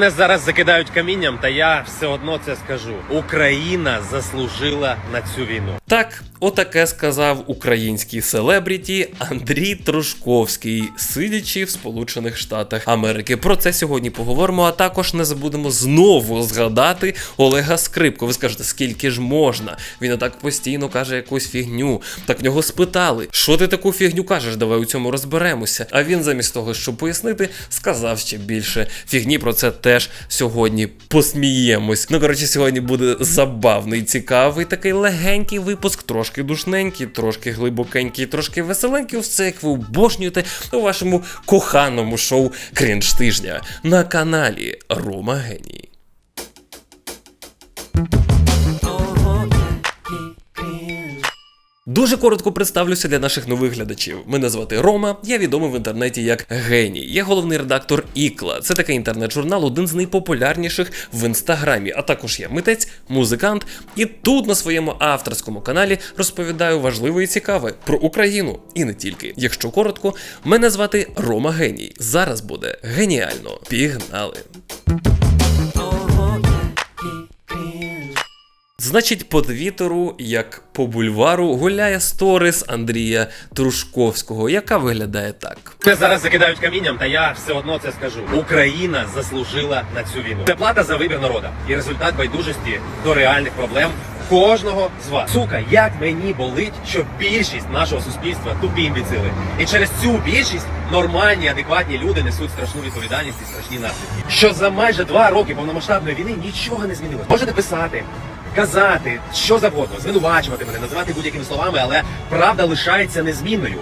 Мене зараз закидають камінням, та я все одно це скажу. Україна заслужила на цю війну. Так, отаке сказав український селебріті Андрій Трошковський, сидячи в Сполучених Штатах Америки. Про це сьогодні поговоримо. А також не забудемо знову згадати Олега Скрипку. Ви скажете, скільки ж можна? Він і так постійно каже якусь фігню. Так в нього спитали, що ти таку фігню кажеш? Давай у цьому розберемося. А він замість того, щоб пояснити, сказав ще більше фігні. Про це теж сьогодні посміємось. Ну коротше, сьогодні буде забавний, цікавий, такий легенький випуск, трошки душненький, трошки глибокенький, трошки веселенький. Все як ви обожнюєте у вашому коханому шоу Крінж тижня на каналі Рома Геній. Дуже коротко представлюся для наших нових глядачів. Мене звати Рома, я відомий в інтернеті як Геній. Я головний редактор Ікла. Це такий інтернет-журнал, один з найпопулярніших в інстаграмі. А також я митець, музикант. І тут на своєму авторському каналі розповідаю важливе і цікаве про Україну і не тільки. Якщо коротко, мене звати Рома Геній. Зараз буде геніально. Пігнали! Значить, по твіттеру, як по бульвару, гуляє сторіс Андрія Трушковського, яка виглядає так. Мене зараз закидають камінням, та я все одно це скажу. Україна заслужила на цю війну. Це плата за вибір народа і результат байдужості до реальних проблем. Кожного з вас. Сука, як мені болить, що більшість нашого суспільства тупі імбіцили. І через цю більшість нормальні, адекватні люди несуть страшну відповідальність і страшні наслідки. Що за майже два роки повномасштабної війни нічого не змінилось. Можете писати, казати, що завгодно, звинувачувати мене, називати будь-якими словами, але правда лишається незмінною.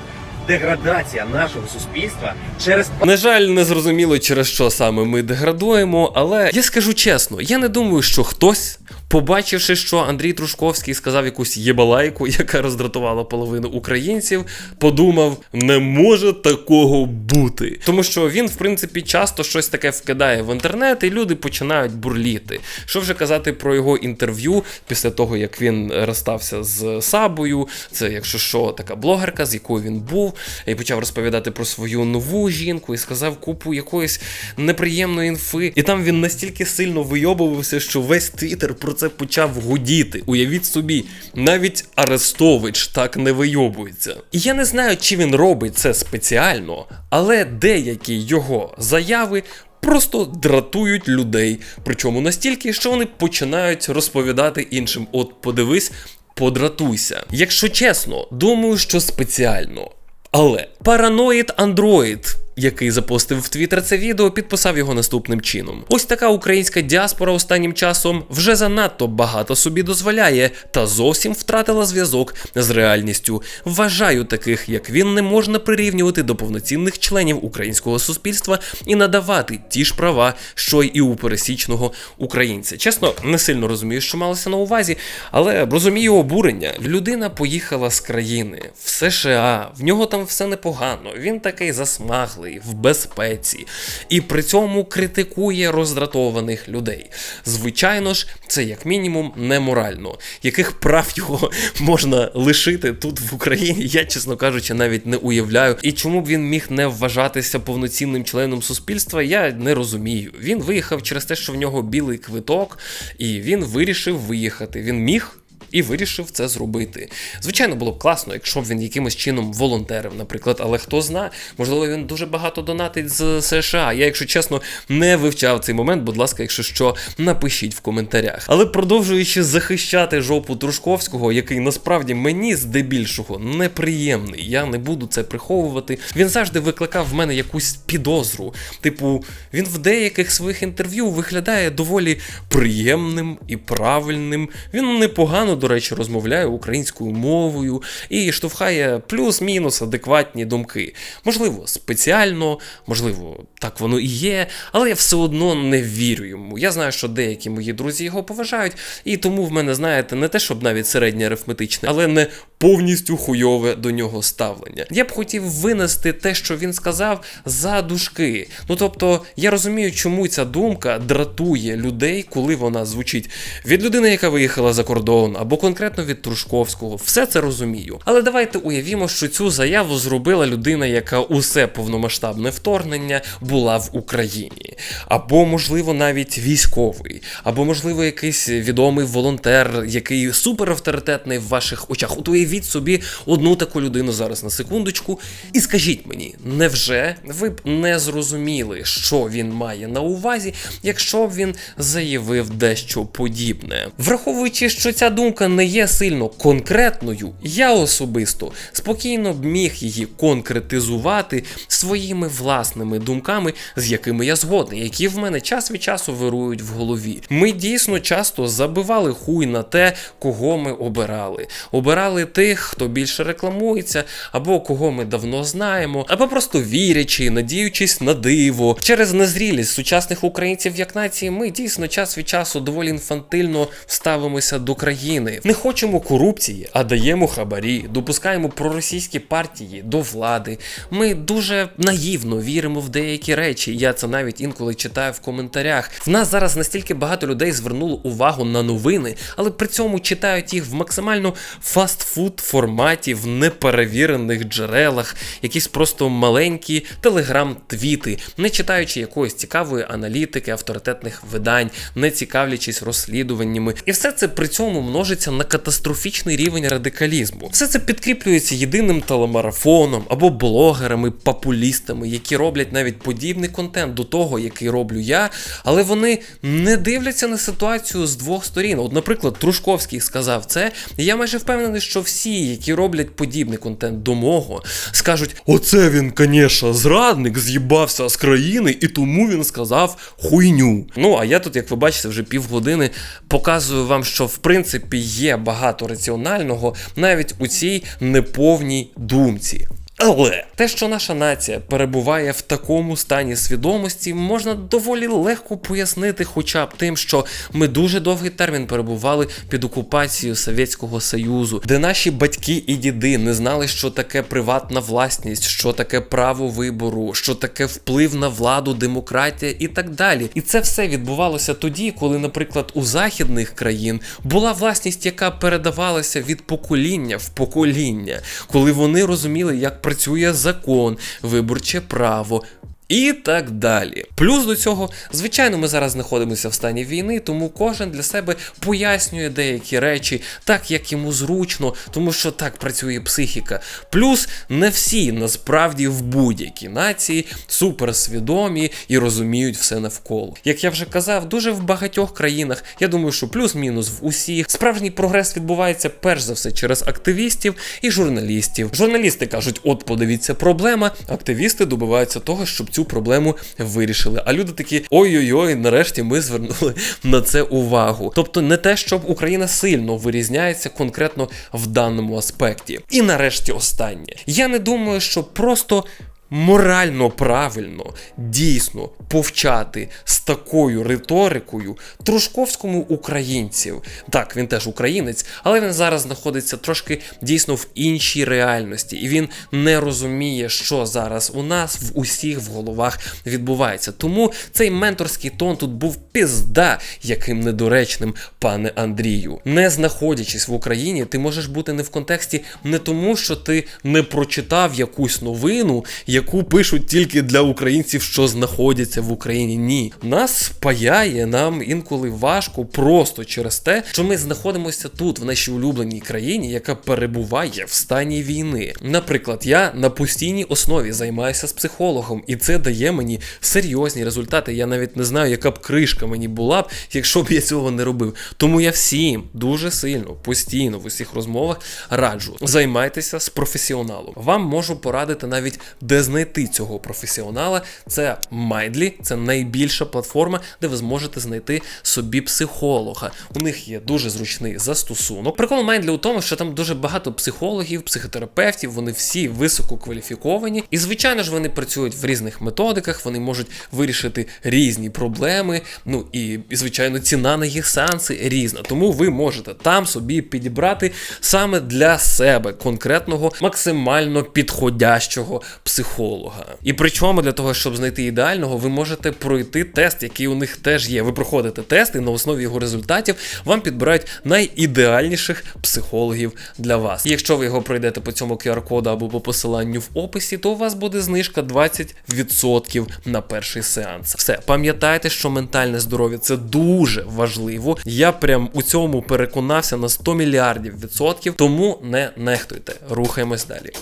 Деградація нашого суспільства через На жаль, не зрозуміло, через що саме ми деградуємо, але я скажу чесно, я не думаю, що хтось, побачивши, що Андрій Трушковський сказав якусь єбалайку, яка роздратувала половину українців, подумав, не може такого бути. Тому що він, в принципі, часто щось таке вкидає в інтернет, і люди починають бурліти. Що вже казати про його інтерв'ю після того, як він розстався з Сабою, це, якщо що, така блогерка, з якою він був, і почав розповідати про свою нову жінку і сказав купу якоїсь неприємної інфи. І там він настільки сильно вийобувався, що весь твіттер про це почав гудіти. Уявіть собі, навіть Арестович так не вийобується. І я не знаю, чи він робить це спеціально, але деякі його заяви. Просто дратують людей, причому настільки, що вони починають розповідати іншим: от подивись, подратуйся. Якщо чесно, думаю, що спеціально. Але параноїд Андроїд, який запостив в Твіттер це відео, підписав його наступним чином. Ось така українська діаспора останнім часом вже занадто багато собі дозволяє та зовсім втратила зв'язок з реальністю. Вважаю, таких як він не можна прирівнювати до повноцінних членів українського суспільства і надавати ті ж права, що й у пересічного українця. Чесно, не сильно розумію, що малося на увазі, але розумію обурення. Людина поїхала з країни в США, в нього там все непогано. Він такий засмаглий, в безпеці, і при цьому критикує роздратованих людей. Звичайно ж, це як мінімум неморально. Яких прав його можна лишити тут в Україні, я, чесно кажучи, навіть не уявляю. І чому б він міг не вважатися повноцінним членом суспільства, я не розумію. Він виїхав через те, що в нього білий квиток, і він вирішив виїхати. Він міг. І вирішив це зробити. Звичайно, було б класно, якщо б він якимось чином волонтерив, наприклад, але хто знає, можливо, він дуже багато донатить з США. Я, якщо чесно, не вивчав цей момент. Будь ласка, якщо що, напишіть в коментарях. Але продовжуючи захищати жопу Трушковського, який насправді мені здебільшого неприємний, я не буду це приховувати. Він завжди викликав в мене якусь підозру. Типу, він в деяких своїх інтерв'ю виглядає доволі приємним і правильним. Він непогано до речі, розмовляє українською мовою і штовхає плюс-мінус адекватні думки. Можливо, спеціально, можливо, так воно і є, але я все одно не вірю йому. Я знаю, що деякі мої друзі його поважають, і тому в мене, знаєте, не те, щоб навіть середнє арифметичне, але не повністю хуйове до нього ставлення. Я б хотів винести те, що він сказав, за дужки. Ну тобто, я розумію, чому ця думка дратує людей, коли вона звучить від людини, яка виїхала за кордон, або конкретно від Трушковського. Все це розумію. Але давайте уявімо, що цю заяву зробила людина, яка усе повномасштабне вторгнення була в Україні, або, можливо, навіть військовий, або, можливо, якийсь відомий волонтер, який супер авторитетний в ваших очах. От уявіть собі одну таку людину зараз на секундочку, і скажіть мені, невже ви б не зрозуміли, що він має на увазі, якщо б він заявив дещо подібне? Враховуючи, що ця думка не є сильно конкретною, я особисто спокійно б міг її конкретизувати своїми власними думками, з якими я згодний, які в мене час від часу вирують в голові. Ми дійсно часто забивали хуй на те, кого ми обирали. Обирали тих, хто більше рекламується, або кого ми давно знаємо, або просто вірячи, надіючись на диво. Через незрілість сучасних українців як нації, ми дійсно час від часу доволі інфантильно ставимося до країни. Не хочемо корупції, а даємо хабарі, допускаємо проросійські партії до влади. Ми дуже наївно віримо в деякі речі. Я це навіть інколи читаю в коментарях. В нас зараз настільки багато людей звернуло увагу на новини, але при цьому читають їх в максимально фастфуд форматі, в неперевірених джерелах, якісь просто маленькі телеграм-твіти, не читаючи якоїсь цікавої аналітики, авторитетних видань, не цікавлячись розслідуваннями. І все це при цьому множиться на катастрофічний рівень радикалізму. Все це підкріплюється єдиним телемарафоном або блогерами, популістами, які роблять навіть подібний контент до того, який роблю я, але вони не дивляться на ситуацію з двох сторін. От, наприклад, Трушковський сказав це, і я майже впевнений, що всі, які роблять подібний контент до мого, скажуть: Оце він, звісно, зрадник, з'їбався з країни, і тому він сказав хуйню. Ну а я тут, як ви бачите, вже півгодини показую вам, що в принципі є багато раціонального навіть у цій неповній думці. Але те, що наша нація перебуває в такому стані свідомості, можна доволі легко пояснити, хоча б тим, що ми дуже довгий термін перебували під окупацією Совєтського Союзу, де наші батьки і діди не знали, що таке приватна власність, що таке право вибору, що таке вплив на владу, демократія і так далі. І це все відбувалося тоді, коли, наприклад, у західних країн була власність, яка передавалася від покоління в покоління, коли вони розуміли, як працює закон, виборче право. І так далі. Плюс до цього, звичайно, ми зараз знаходимося в стані війни, тому кожен для себе пояснює деякі речі так, як йому зручно, тому що так працює психіка. Плюс не всі насправді в будь-якій нації суперсвідомі і розуміють все навколо. Як я вже казав, дуже в багатьох країнах, я думаю, що плюс-мінус в усіх справжній прогрес відбувається перш за все через активістів і журналістів. Журналісти кажуть, от подивіться, проблема. Активісти добиваються того, щоб цю проблему вирішили. А люди такі ой-ой-ой, нарешті ми звернули на це увагу. Тобто не те, щоб Україна сильно вирізняється конкретно в даному аспекті. І нарешті останнє. Я не думаю, що просто. Морально правильно, дійсно повчати з такою риторикою Трушковському українців. Так, він теж українець, але він зараз знаходиться трошки дійсно в іншій реальності, і він не розуміє, що зараз у нас в усіх в головах відбувається. Тому цей менторський тон тут був пізда, яким недоречним, пане Андрію. Не знаходячись в Україні, ти можеш бути не в контексті не тому, що ти не прочитав якусь новину, яку пишуть тільки для українців, що знаходяться в Україні. Ні, нас спаяє нам інколи важко просто через те, що ми знаходимося тут, в нашій улюбленій країні, яка перебуває в стані війни. Наприклад, я на постійній основі займаюся з психологом, і це дає мені серйозні результати. Я навіть не знаю, яка б кришка мені була б, якщо б я цього не робив. Тому я всім дуже сильно, постійно в усіх розмовах раджу займайтеся з професіоналом. Вам можу порадити навіть де знайти цього професіонала. Це Майдлі, це найбільша платформа, де ви зможете знайти собі психолога. У них є дуже зручний застосунок. Прикол Майдлі у тому, що там дуже багато психологів, психотерапевтів, вони всі високо кваліфіковані. І звичайно ж вони працюють в різних методиках, вони можуть вирішити різні проблеми. Ну і, і звичайно, ціна на їх сеанси різна. Тому ви можете там собі підібрати саме для себе конкретного максимально підходящого психолога. Психолога. І причому для того, щоб знайти ідеального, ви можете пройти тест, який у них теж є. Ви проходите тест, і на основі його результатів вам підбирають найідеальніших психологів для вас. І якщо ви його пройдете по цьому QR-коду або по посиланню в описі, то у вас буде знижка 20% на перший сеанс. Все, пам'ятайте, що ментальне здоров'я це дуже важливо. Я прям у цьому переконався на 100 мільярдів відсотків, тому не нехтуйте. Рухаємось далі.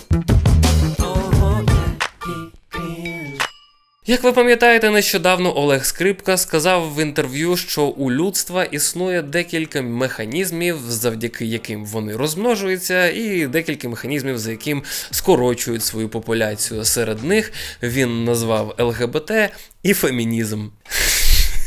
Як ви пам'ятаєте, нещодавно Олег Скрипка сказав в інтерв'ю, що у людства існує декілька механізмів, завдяки яким вони розмножуються, і декілька механізмів, за яким скорочують свою популяцію. Серед них він назвав ЛГБТ і фемінізм.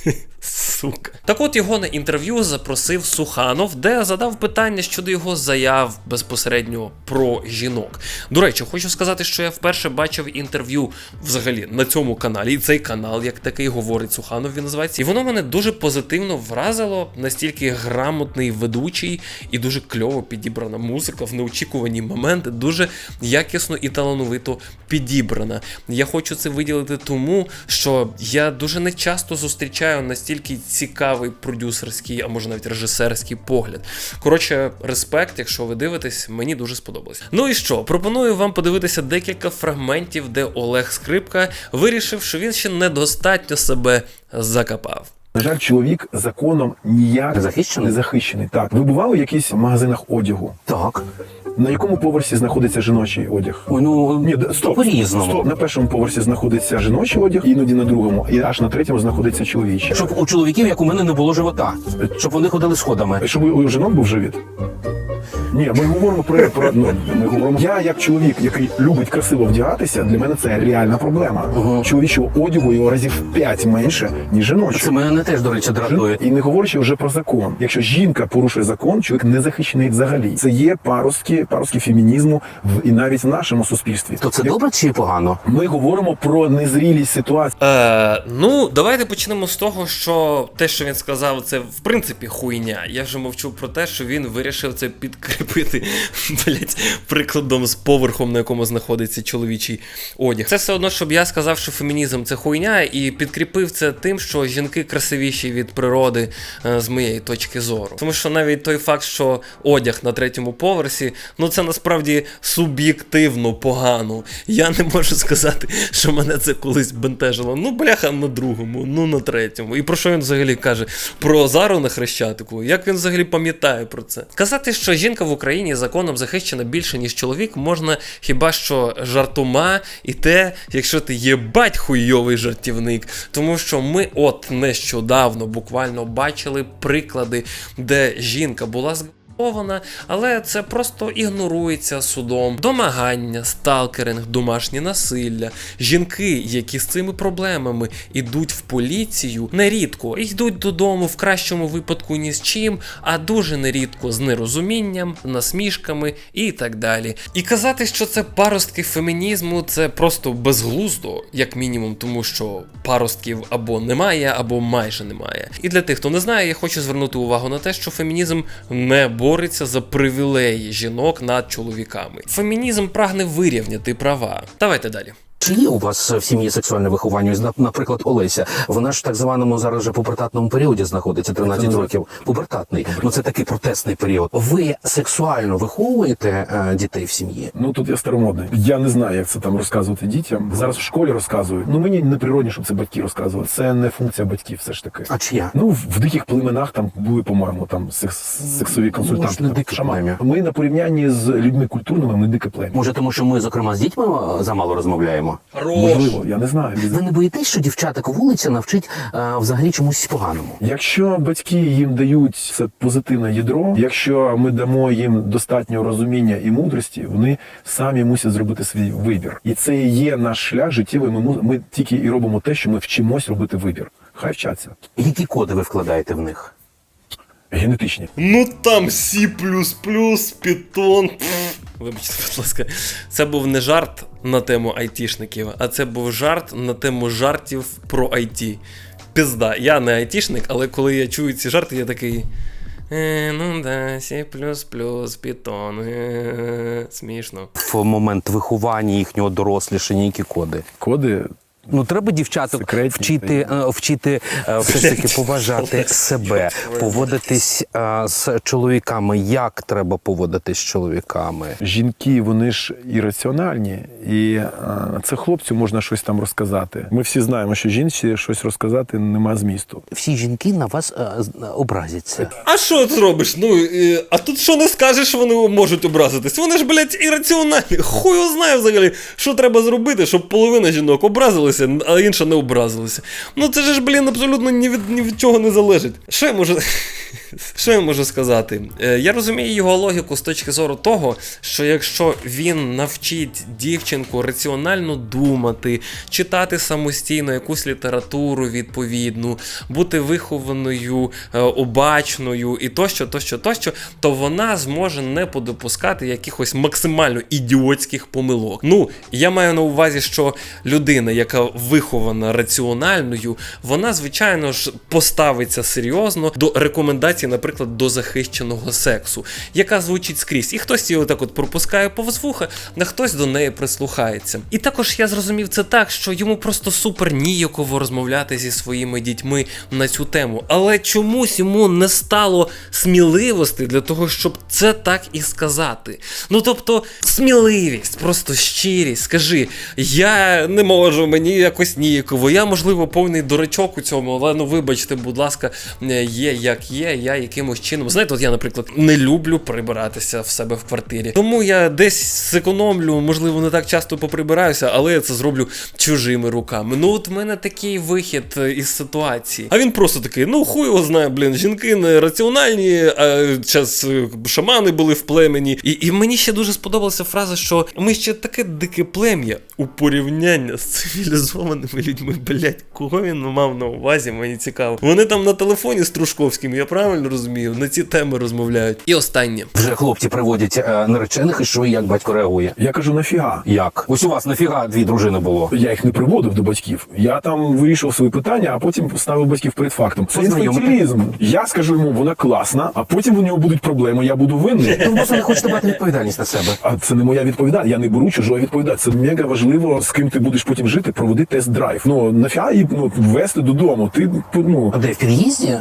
Сука. Так от його на інтерв'ю запросив Суханов, де задав питання щодо його заяв безпосередньо про жінок. До речі, хочу сказати, що я вперше бачив інтерв'ю взагалі на цьому каналі. І цей канал, як такий, говорить Суханов, він називається. І воно мене дуже позитивно вразило, настільки грамотний ведучий і дуже кльово підібрана музика в неочікувані моменти, дуже якісно і талановито підібрана. Я хочу це виділити тому, що я дуже нечасто зустрічаю настільки цікавий продюсерський, а може навіть режисерський погляд. Коротше, респект, якщо ви дивитесь, мені дуже сподобалось. Ну і що? Пропоную вам подивитися декілька фрагментів, де Олег Скрипка вирішив, що він ще недостатньо себе закопав. На жаль, чоловік законом ніяк захищений? не захищений. Так, ви бували в якихось магазинах одягу? Так. На якому поверсі знаходиться жіночий одяг? Ой, ну Ні, стоп. по-різному. Стоп. На першому поверсі знаходиться жіночий одяг, іноді на другому, і аж на третьому знаходиться чоловічий. Щоб у чоловіків, як у мене, не було живота. Щоб вони ходили сходами. Щоб у жінок був живіт? Ні, ми говоримо про, про ну, ми говоримо. Я як чоловік, який любить красиво вдягатися, для мене це реальна проблема. Ага. Чоловічого одягу його разів в 5 менше, ніж жіночого. Це мене теж, до речі, дратує. І не говорячи вже про закон. Якщо жінка порушує закон, чоловік не захищений взагалі. Це є паростки, паростки фемінізму в і навіть в нашому суспільстві. То це Як- добре чи погано? Ми говоримо про незрілість ситуації. Е, ну, давайте почнемо з того, що те, що він сказав, це в принципі хуйня. Я вже мовчу про те, що він вирішив це підкріпити блять, прикладом з поверхом, на якому знаходиться чоловічий одяг. Це все одно, щоб я сказав, що фемінізм це хуйня, і підкріпив це тим, що жінки красивіші від природи е, з моєї точки зору. Тому що навіть той факт, що одяг на третьому поверсі, ну це насправді суб'єктивно погано. Я не можу сказати, що мене це колись бентежило. Ну, бляха, на другому, ну на третьому. І про що він взагалі каже? Про Зару на Хрещатику? Як він взагалі пам'ятає про це? Казати, що жінка в Україні законом захищена більше, ніж чоловік, можна хіба що жартома, і те, якщо ти є хуйовий жартівник. Тому що ми от нещодавно буквально бачили приклади, де жінка була з. Вона, але це просто ігнорується судом. Домагання, сталкеринг, домашнє насилля. Жінки, які з цими проблемами йдуть в поліцію, нерідко йдуть додому в кращому випадку ні з чим, а дуже нерідко з нерозумінням, насмішками і так далі. І казати, що це паростки фемінізму, це просто безглуздо, як мінімум, тому що паростків або немає, або майже немає. І для тих, хто не знає, я хочу звернути увагу на те, що фемінізм не бореться за привілеї жінок над чоловіками. Фемінізм прагне вирівняти права. Давайте далі. Чи є у вас в сім'ї сексуальне виховання? Наприклад, Олеся. Вона ж в так званому зараз же пубертатному періоді знаходиться 13 років. Пубертатний. Ну це такий протестний період. Ви сексуально виховуєте е, дітей в сім'ї? Ну тут я старомодний. Я не знаю, як це там розказувати дітям. Зараз в школі розказують. Ну мені не природні, щоб це батьки розказували. Це не функція батьків, все ж таки. А чия? Ну, в диких племенах там були, по-моєму, там секс, сексові консультанти. Ну, там, шамани. Ми на порівнянні з людьми культурними, ми дике плем'я. Може, тому що ми, зокрема, з дітьми е, замало розмовляємо? Можливо, я не знаю. Ви не боїтесь, що дівчаток вулиця навчить е, взагалі чомусь поганому? Якщо батьки їм дають це позитивне ядро, якщо ми дамо їм достатньо розуміння і мудрості, вони самі мусять зробити свій вибір. І це і є наш шлях життєвий. Ми, ми тільки і робимо те, що ми вчимось робити вибір. Хай вчаться. Які коди ви вкладаєте в них? Генетичні. Ну там C++, Python. Вибачте, будь ласка, це був не жарт на тему айтішників, а це був жарт на тему жартів про IT. Пізда, я не айтішник, але коли я чую ці жарти, я такий. Е, ну да, сі плюс плюс, пітон. Е, смішно. В момент виховання їхнього дорослішання, які коди. Коди Ну треба дівчаток Секретні вчити, е, вчити е, все ж таки поважати себе, поводитись е, з чоловіками. Як треба поводитись з чоловіками? жінки, вони ж ірраціональні, і це хлопцю можна щось там розказати. Ми всі знаємо, що жінці щось розказати нема змісту. Всі жінки на вас з- образяться. А що зробиш? Ну, а тут що не скажеш, вони можуть образитись? Вони ж, блядь, ірраціональні. Хуй знає взагалі, що треба зробити, щоб половина жінок образилися, а інша не образилася. Ну це ж, блін, абсолютно ні від, ні від чого не залежить. Що я можу. Що я можу сказати? Е, Я розумію його логіку з точки зору того, що якщо він навчить дівчинку раціонально думати, читати самостійно якусь літературу відповідну, бути вихованою, е, обачною і тощо, тощо, тощо, то вона зможе не подопускати якихось максимально ідіотських помилок. Ну, я маю на увазі, що людина, яка вихована раціональною, вона, звичайно ж, поставиться серйозно до рекомендацій, наприклад, до захищеного сексу, яка звучить скрізь. І хтось її отак от пропускає повз вуха, а хтось до неї прислухається. І також я зрозумів це так, що йому просто супер ніяково розмовляти зі своїми дітьми на цю тему. Але чомусь йому не стало сміливості для того, щоб це так і сказати. Ну тобто, сміливість, просто щирість. Скажи, я не можу, мені якось ніяково. Я, можливо, повний дурачок у цьому, але ну вибачте, будь ласка, е, є як є, я якимось чином. Знаєте, от я, наприклад, не люблю прибиратися в себе в квартирі. Тому я десь зекономлю, можливо, не так часто поприбираюся, але я це зроблю чужими руками. Ну, от в мене такий вихід е, із ситуації. А він просто такий: ну хуй його знає, блін, жінки не раціональні, а час е, шамани були в племені. І, і мені ще дуже сподобалася фраза, що ми ще таке дике плем'я у порівняння з цивілізованими людьми. Блять, кого він мав на увазі? Мені цікаво. Вони там на телефоні з Трушковським, я правильно розумію, на ці теми розмовляють. І останнє. Вже хлопці приводять е, наречених, і що і як батько реагує? Я кажу, нафіга? Як? Ось у вас нафіга дві дружини було? Я їх не приводив до батьків. Я там вирішив свої питання, а потім ставив батьків перед фактом. Це Познайомити. інфантилізм. Я скажу йому, вона класна, а потім у нього будуть проблеми. Я буду винний. Ну, просто не хочете брати відповідальність на себе. А це не моя відповідальність. Я не беру чужої відповідальності. Це мега важливо, з ким ти будеш потім жити, проводи тест-драйв. Ну нафіга її ну, вести додому. Ти ну А де в під'їзді?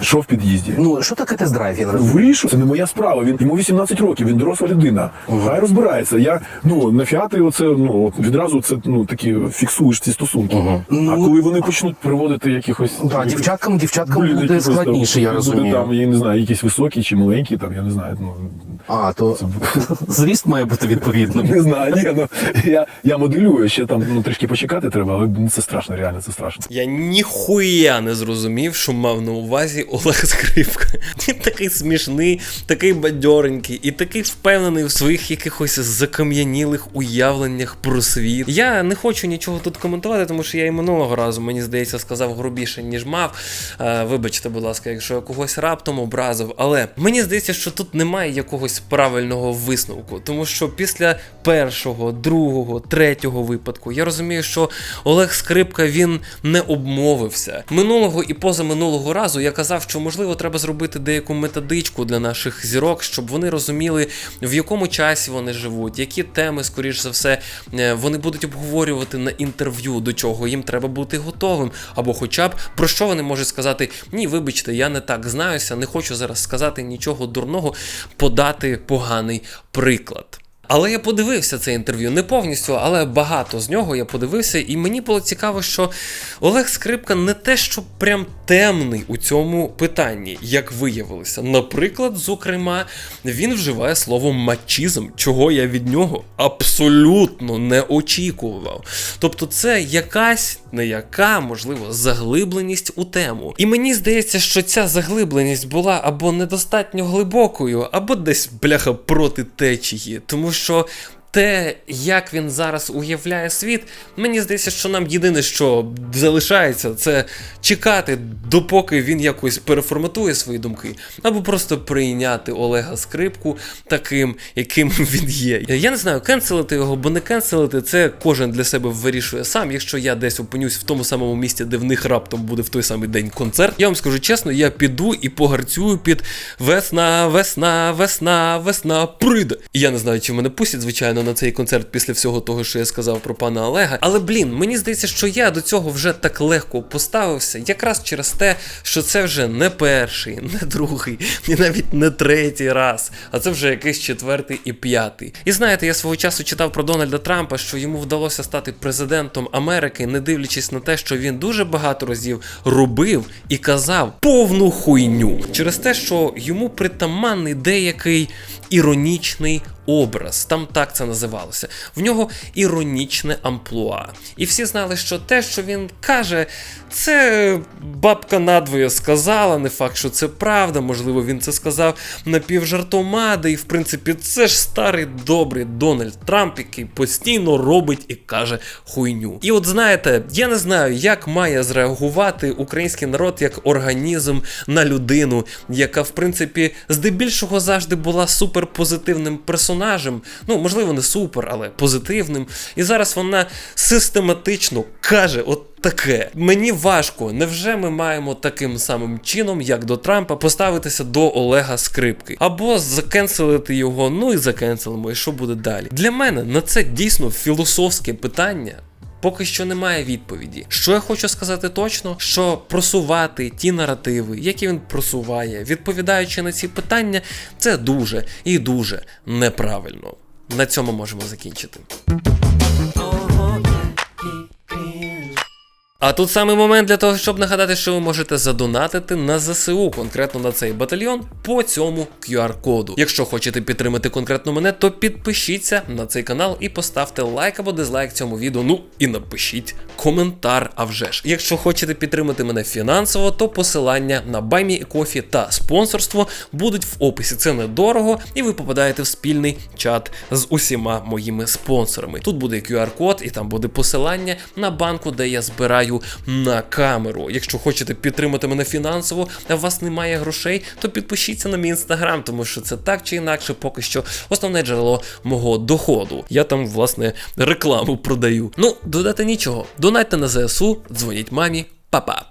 Що в під'їзді? Ну що таке тест-драйв? Я не розумію. Вирішив, це не моя справа. Він йому 18 років, він доросла людина. Хай розбирається. Я ну нафіга ти оце ну от відразу це ну такі фіксуєш ці стосунки. А коли вони почнуть приводити якихось Да, дівчаткам, дівчаткам блін, буде якихось там- складніше, я буде розумію. Там я не знаю, якісь високі чи маленькі, там я не знаю. Ну А, то зріст має бути відповідним. не знаю. Ні, ну я, я моделюю ще там ну трішки почекати треба, але ну, це страшно, реально це страшно. Я ніхуя не зрозумів, що мав на увазі Олег Скрипка. Він такий смішний, такий бадьоренький і такий впевнений в своїх якихось закам'янілих уявленнях про світ. Я не хочу нічого тут коментувати, тому що я і минулого разу, мені здається, сказав грубіше, ніж мав. Е, вибачте, будь ласка, якщо я когось раптом образив. Але мені здається, що тут немає якогось правильного висновку, тому що після першого, другого, третього випадку я розумію, що Олег Скрипка він не обмовився. Минулого і позаминулого разу я казав, що можливо треба зробити деяку методичку для наших зірок, щоб вони розуміли, в якому часі вони живуть, які теми, скоріш за все, е, вони будуть обговорювати на інтерв'ю, до чого їм треба бути готовим, або хоча б про що вони можуть сказати: ні, вибачте, я не так знаюся, не хочу зараз сказати нічого дурного, подати поганий приклад. Але я подивився це інтерв'ю не повністю, але багато з нього я подивився, і мені було цікаво, що Олег Скрипка не те, що прям темний у цьому питанні, як виявилося. Наприклад, зокрема, він вживає слово мачізм, чого я від нього абсолютно не очікував. Тобто, це якась не яка, можливо, заглибленість у тему. І мені здається, що ця заглибленість була або недостатньо глибокою, або десь бляха проти течії, тому що те, як він зараз уявляє світ, мені здається, що нам єдине, що залишається, це чекати, допоки він якось переформатує свої думки, або просто прийняти Олега Скрипку таким, яким він є. Я не знаю, кенселити його, бо не кенселити, це кожен для себе вирішує сам. Якщо я десь опинюсь в тому самому місці, де в них раптом буде в той самий день концерт, я вам скажу чесно, я піду і погарцюю під весна, весна, весна, весна, прийде. Я не знаю, чи мене пустять, звичайно, на цей концерт після всього того, що я сказав про пана Олега. Але блін, мені здається, що я до цього вже так легко поставився, якраз через те, що це вже не перший, не другий, і навіть не третій раз, а це вже якийсь четвертий і п'ятий. І знаєте, я свого часу читав про Дональда Трампа, що йому вдалося стати президентом Америки, не дивлячись на те, що він дуже багато разів робив і казав повну хуйню через те, що йому притаманний деякий іронічний образ. Там так це називалося. В нього іронічне амплуа. І всі знали, що те, що він каже, це бабка надвоє сказала. Не факт, що це правда. Можливо, він це сказав напівжартомади. І в принципі, це ж старий добрий Дональд Трамп, який постійно робить і каже хуйню. І от знаєте, я не знаю, як має зреагувати український народ як організм на людину, яка в принципі здебільшого завжди була суперпозитивним персонажем. Ну, можливо, не супер, але позитивним. І зараз вона систематично каже: от. Таке мені важко. Невже ми маємо таким самим чином, як до Трампа, поставитися до Олега Скрипки? Або закенселити його, ну і закенселимо, і що буде далі? Для мене на це дійсно філософське питання. Поки що немає відповіді. Що я хочу сказати точно, що просувати ті наративи, які він просуває, відповідаючи на ці питання, це дуже і дуже неправильно. На цьому можемо закінчити. А тут саме момент для того, щоб нагадати, що ви можете задонатити на ЗСУ, конкретно на цей батальйон, по цьому QR-коду. Якщо хочете підтримати конкретно мене, то підпишіться на цей канал і поставте лайк або дизлайк цьому відео. Ну і напишіть коментар. А вже ж. Якщо хочете підтримати мене фінансово, то посилання на Баймі Кофі та спонсорство будуть в описі. Це недорого, і ви попадаєте в спільний чат з усіма моїми спонсорами. Тут буде QR-код, і там буде посилання на банку, де я збираю на камеру. Якщо хочете підтримати мене фінансово, а у вас немає грошей, то підпишіться на мій інстаграм, тому що це так чи інакше поки що основне джерело мого доходу. Я там, власне, рекламу продаю. Ну, додати нічого. Донайте на ЗСУ, дзвоніть мамі, па-па.